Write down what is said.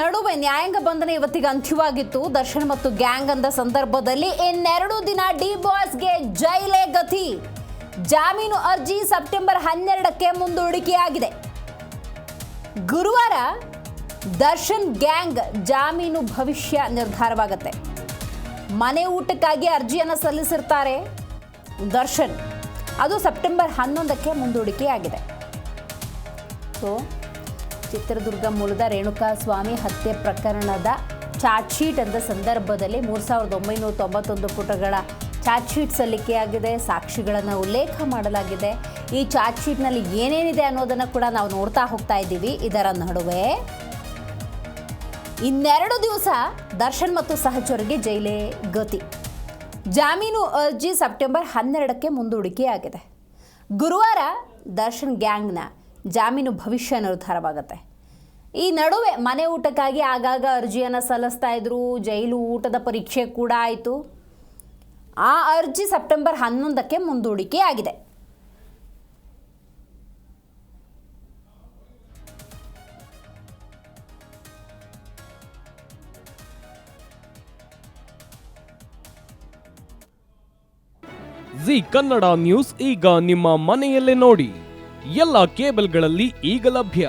ನಡುವೆ ನ್ಯಾಯಾಂಗ ಬಂಧನ ಇವತ್ತಿಗೆ ಅಂತ್ಯವಾಗಿತ್ತು. ದರ್ಶನ್ ಮತ್ತು ಗ್ಯಾಂಗ್ ಅಂದ ಸಂದರ್ಭದಲ್ಲಿ ಇನ್ನೆರಡು ದಿನ ಡಿ ಬಾಸ್ಗೆ ಜೈಲೇ ಗತಿ. ಜಾಮೀನು ಅರ್ಜಿ ಸೆಪ್ಟೆಂಬರ್ ಹನ್ನೆರಡಕ್ಕೆ ಮುಂದೂಡಿಕೆಯಾಗಿದೆ. ಗುರುವಾರ ದರ್ಶನ್ ಗ್ಯಾಂಗ್ ಜಾಮೀನು ಭವಿಷ್ಯ ನಿರ್ಧಾರವಾಗುತ್ತೆ. ಮನೆ ಊಟಕ್ಕಾಗಿ ಅರ್ಜಿಯನ್ನು ಸಲ್ಲಿಸಿರ್ತಾರೆ ದರ್ಶನ್. ಅದು ಸೆಪ್ಟೆಂಬರ್ ಹನ್ನೊಂದಕ್ಕೆ ಮುಂದೂಡಿಕೆಯಾಗಿದೆ. ಸೊ ಚಿತ್ರದುರ್ಗ ಮೂಲದ ರೇಣುಕಾ ಸ್ವಾಮಿ ಹತ್ಯೆ ಪ್ರಕರಣದ ಚಾರ್ಜ್ ಶೀಟ್ ಅಂದ ಸಂದರ್ಭದಲ್ಲಿ ಮೂರು ಸಾವಿರದ ಒಂಬೈನೂರ ತೊಂಬತ್ತೊಂದು ಪುಟಗಳ ಚಾರ್ಜ್ ಶೀಟ್ ಸಲ್ಲಿಕೆಯಾಗಿದೆ. ಸಾಕ್ಷಿಗಳನ್ನು ಉಲ್ಲೇಖ ಮಾಡಲಾಗಿದೆ. ಈ ಚಾರ್ಜ್ ಶೀಟ್ನಲ್ಲಿ ಏನೇನಿದೆ ಅನ್ನೋದನ್ನು ಕೂಡ ನಾವು ನೋಡ್ತಾ ಹೋಗ್ತಾ ಇದ್ದೀವಿ. ಇದರ ನಡುವೆ ಇನ್ನೆರಡು ದಿವಸ ದರ್ಶನ್ ಮತ್ತು ಸಹಚರಿಗೆ ಜೈಲೇ ಗತಿ. ಜಾಮೀನು ಅರ್ಜಿ ಸೆಪ್ಟೆಂಬರ್ ಹನ್ನೆರಡಕ್ಕೆ ಮುಂದೂಡಿಕೆಯಾಗಿದೆ. ಗುರುವಾರ ದರ್ಶನ್ ಗ್ಯಾಂಗ್ನ ಜಾಮೀನು ಭವಿಷ್ಯ ನಿರ್ಧಾರವಾಗುತ್ತೆ. ಈ ನಡುವೆ ಮನೆ ಊಟಕ್ಕಾಗಿ ಆಗಾಗ ಅರ್ಜಿಯನ್ನು ಸಲ್ಲಿಸ್ತಾ ಇದ್ರು. ಜೈಲು ಊಟದ ಪರೀಕ್ಷೆ ಕೂಡ ಆಯಿತು. ಆ ಅರ್ಜಿ ಸೆಪ್ಟೆಂಬರ್ ಹನ್ನೊಂದಕ್ಕೆ ಮುಂದೂಡಿಕೆಯಾಗಿದೆ ಜಿ ಕನ್ನಡ ನ್ಯೂಸ್ ಈಗ ನಿಮ್ಮ ಮನೆಯಲ್ಲೇ ನೋಡಿ. ಎಲ್ಲ ಕೇಬಲ್ಗಳಲ್ಲಿ ಈಗ ಲಭ್ಯ.